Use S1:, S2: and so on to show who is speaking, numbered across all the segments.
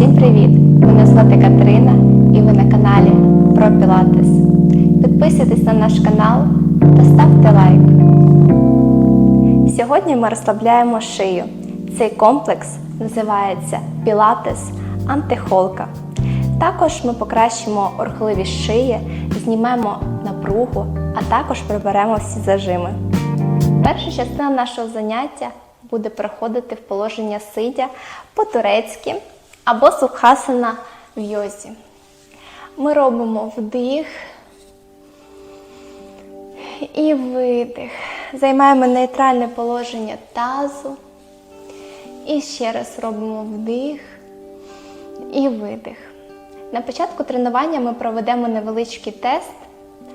S1: Всім привіт! Мене звати Катерина і ви на каналі про Пілатес. Підписуйтесь на наш канал та ставте лайк. Сьогодні ми розслабляємо шию. Цей комплекс називається Пілатес антихолка. Також ми покращимо рухливість шиї, знімемо напругу, а також приберемо всі зажими. Перша частина нашого заняття буде проходити в положення сидя по-турецьки або сухасана в йозі. Ми робимо вдих і видих. Займаємо нейтральне положення тазу. І ще раз робимо вдих і видих. На початку тренування ми проведемо невеличкий тест,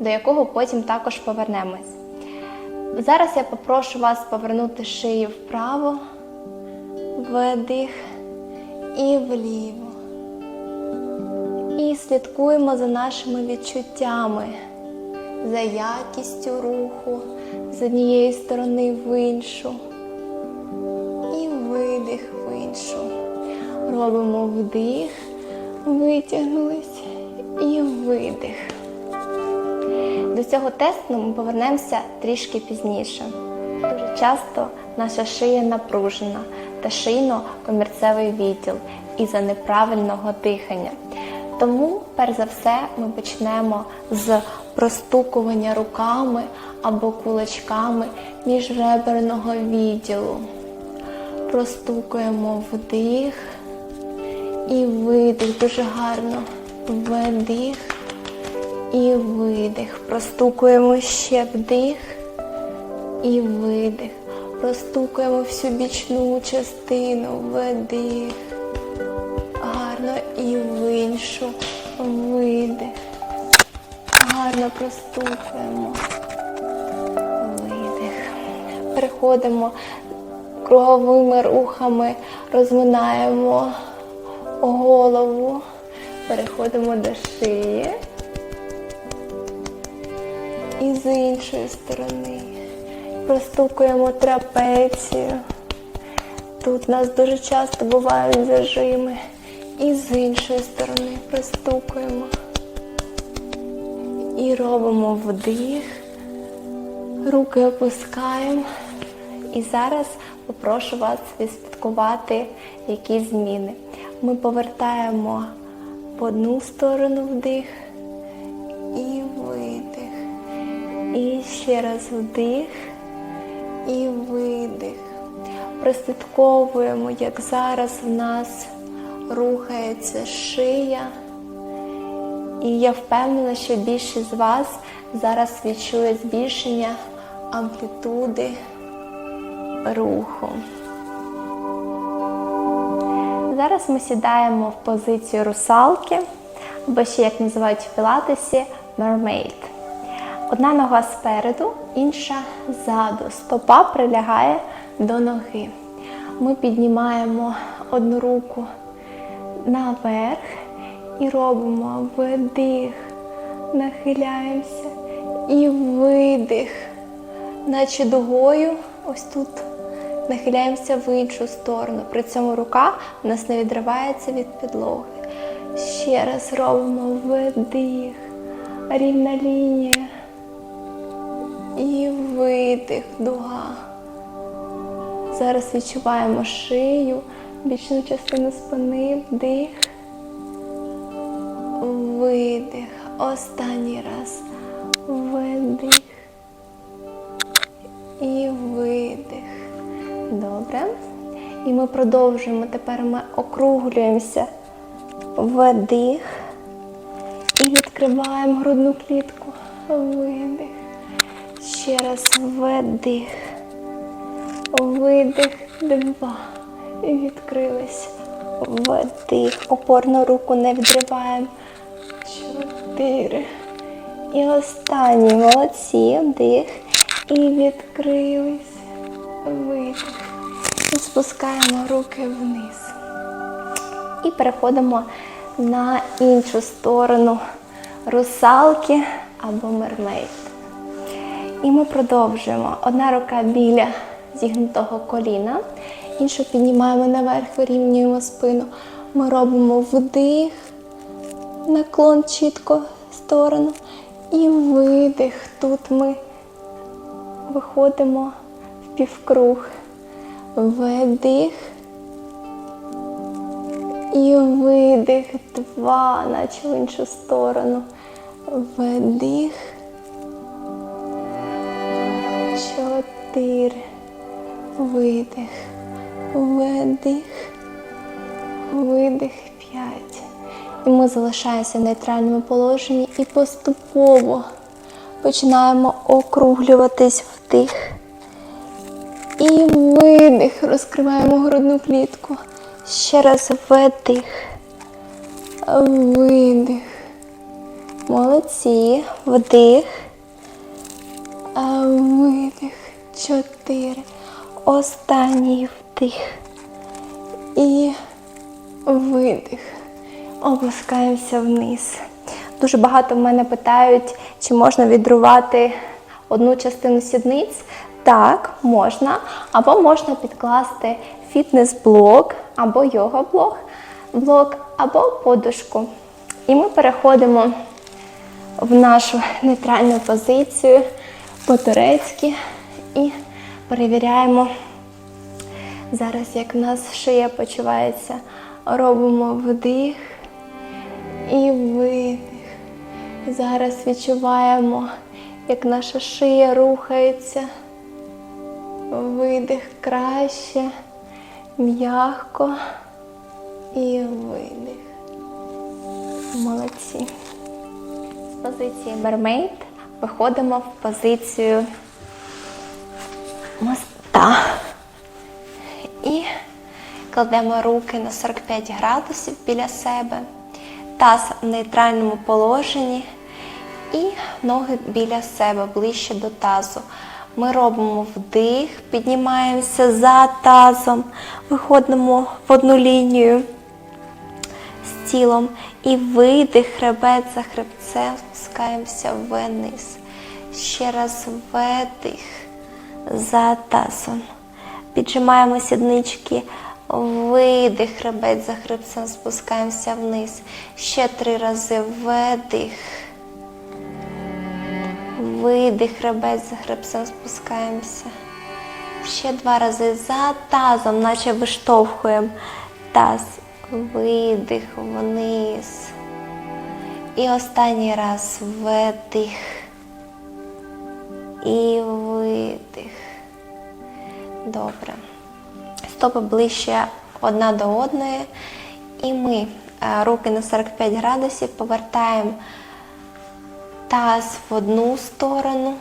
S1: до якого потім також повернемось. Зараз я попрошу вас повернути шию вправо, вдих і вліво. І слідкуємо за нашими відчуттями, за якістю руху з однієї сторони в іншу. І видих в іншу. Робимо вдих, витягнулись і видих. До цього тесту ми повернемося трішки пізніше. Дуже часто наша шия напружена та шийно-комірцевий відділ із-за неправильного дихання. Тому, перш за все, ми почнемо з простукування руками або кулачками міжреберного відділу. Простукуємо вдих і видих дуже гарно. Вдих і видих. Простукуємо ще вдих і видих. Простукуємо всю бічну частину, вдих. Гарно і в іншу видих. Гарно простукуємо. Видих. Переходимо круговими рухами, розминаємо голову, переходимо до шиї. І з іншої сторони простукуємо трапецію. Тут у нас дуже часто бувають зажими. І з іншої сторони простукуємо. І робимо вдих, руки опускаємо. І зараз попрошу вас відслідкувати якісь зміни. Ми повертаємо в одну сторону вдих і видих. І ще раз вдих і видих. Прослідковуємо, як зараз в нас рухається шия. І я впевнена, що більшість з вас зараз відчує збільшення амплітуди руху. Зараз ми сідаємо в позицію русалки, або ще як називають в пілатесі mermaid. Одна нога спереду, інша ззаду. Стопа прилягає до ноги. Ми піднімаємо одну руку наверх і робимо вдих, нахиляємося і видих, наче дугою, ось тут нахиляємося в іншу сторону. При цьому рука у нас не відривається від підлоги. Ще раз робимо вдих, рівна лінія. І видих, дуга. Зараз відчуваємо шию, бічну частину спини, вдих, видих. Останній раз. Видих. І видих. Добре. І ми продовжуємо. Тепер ми округлюємося. Вдих. І відкриваємо грудну клітку. Видих. Ще раз вдих. Видих. Два. І відкрились. Вдих. Опорну руку не відриваємо. Чотири. І останній. Молодці. Вдих. І відкрились. Видих. І спускаємо руки вниз. І переходимо на іншу сторону русалки або мермейд. І ми продовжуємо. Одна рука біля,
S2: зігнутого коліна, іншу піднімаємо наверх, вирівнюємо спину.
S1: Ми робимо вдих, наклон чітко в сторону. І видих. Тут ми виходимо в півкруг. Вдих. І видих. Два, наче в іншу сторону. Вдих. Чотири. Видих. Видих. Видих. П'ять. І ми залишаємося в нейтральному положенні і поступово починаємо округлюватись вдих. І видих. Розкриваємо грудну клітку. Ще раз вдих. Видих. Молодці. Вдих. Видих. Чотири. Останній вдих. І видих. Опускаємося вниз. Дуже багато в мене питають, чи можна відрувати одну частину сідниць. Так, можна. Або можна підкласти фітнес-блок, або йога-блок, блок, або подушку. І ми переходимо в нашу нейтральну позицію по-турецьки і перевіряємо зараз, як в нас шия почувається. Робимо вдих і видих. Зараз відчуваємо, як наша шия рухається. Видих краще, м'яко і видих. Молодці. З позиції мермейд виходимо в позицію моста. І кладемо руки на 45 градусів біля себе, таз в нейтральному положенні і ноги біля себе, ближче до тазу. Ми робимо вдих, піднімаємося за тазом, виходимо в одну лінію з тілом і видих, хребет за хребцем, спускаємося вниз. Ще раз видих за тазом. Піджимаємо сіднички, видих, хребет за хребцем, спускаємося вниз. Ще три рази видих. Видих, хребет за хребцем, спускаємося. Ще два рази за тазом, наче виштовхуємо таз. Видих вниз. І останній раз видих. І видих. Добре. Стопи ближче одна до одної. І ми е, руки на 45 градусів повертаємо таз в одну сторону.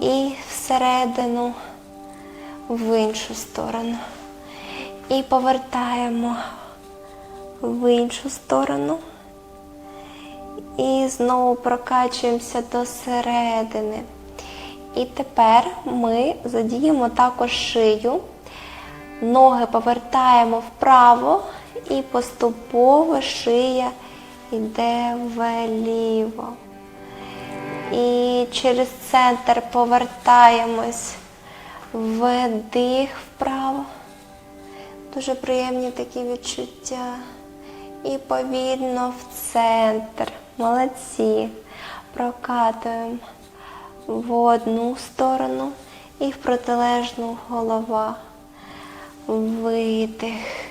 S1: І всередину в іншу сторону. І повертаємо в іншу сторону. І знову прокачуємося до середини. І тепер ми задіємо також шию, ноги повертаємо вправо і поступово шия йде вліво. І через центр повертаємось вдих вправо. Дуже приємні такі відчуття. І повільно в центр. Молодці. Прокатуємо в одну сторону і в протилежну голова. Видих.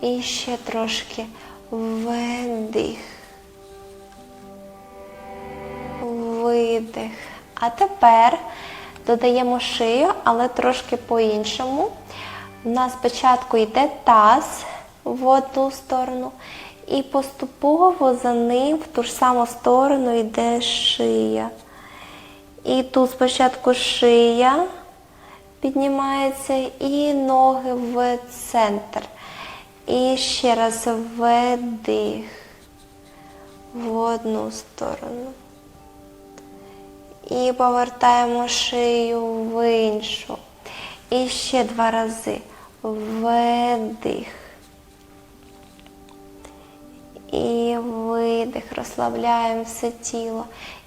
S1: І ще трошки вдих. Видих. А тепер додаємо шию, але трошки по-іншому. У нас спочатку йде таз в одну сторону, і поступово за ним в ту ж саму сторону йде шия. І тут спочатку шия піднімається і ноги в центр. І ще раз вдих в одну сторону. І повертаємо шию в іншу. І ще два рази. Вдих. І видих. Розслабляємо все тіло.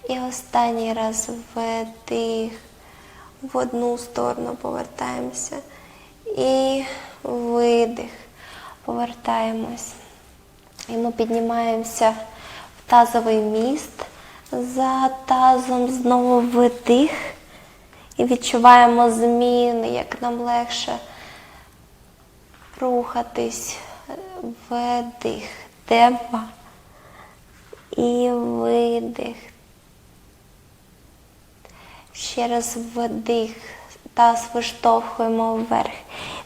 S1: І останній раз вдих. В одну сторону повертаємося. І видих. Повертаємось. І ми піднімаємося в тазовий міст. За тазом знову видих. І відчуваємо зміни, як нам легше рухатись. Вдих. Темпа. І видих. Ще раз вдих. Таз виштовхуємо вверх.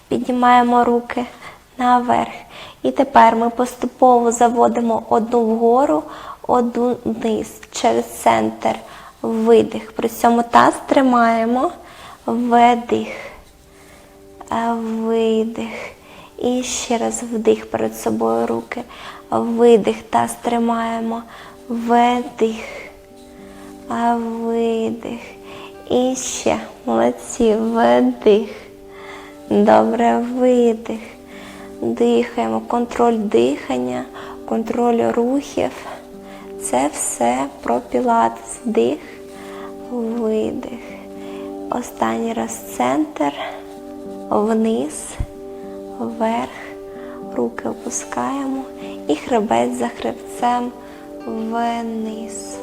S1: Піднімаємо руки наверх. І тепер ми поступово заводимо одну вгору, одну вниз через центр. Видих. При цьому таз тримаємо. Вдих. Видих. І ще раз вдих перед собою руки. Видих. Таз тримаємо. Вдих. А видих. І ще. Молодці. Вдих. Добре, видих. Дихаємо. Контроль дихання, контроль рухів. Це все про пілатес. Вдих, видих. Останній раз центр, вниз, вверх. Руки опускаємо і хребець за хребцем вниз.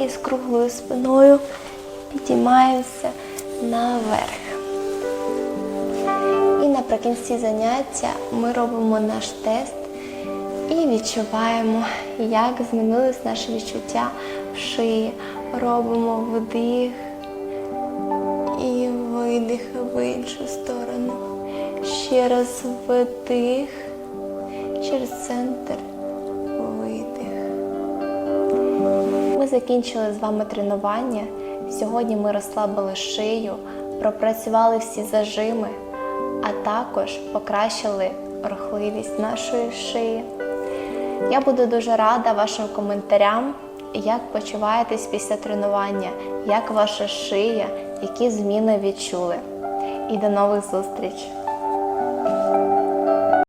S1: І з круглою спиною підіймаємося наверх. І наприкінці заняття ми робимо наш тест і відчуваємо, як змінились наші відчуття в шиї. Робимо вдих і видих в іншу сторону. Ще раз вдих через центр. Видих. Ми закінчили з вами тренування. Сьогодні ми розслабили шию, пропрацювали всі зажими, а також покращили рухливість нашої шиї. Я буду дуже рада вашим коментарям, як почуваєтесь після тренування, як ваша шия, які зміни відчули. І до нових зустріч!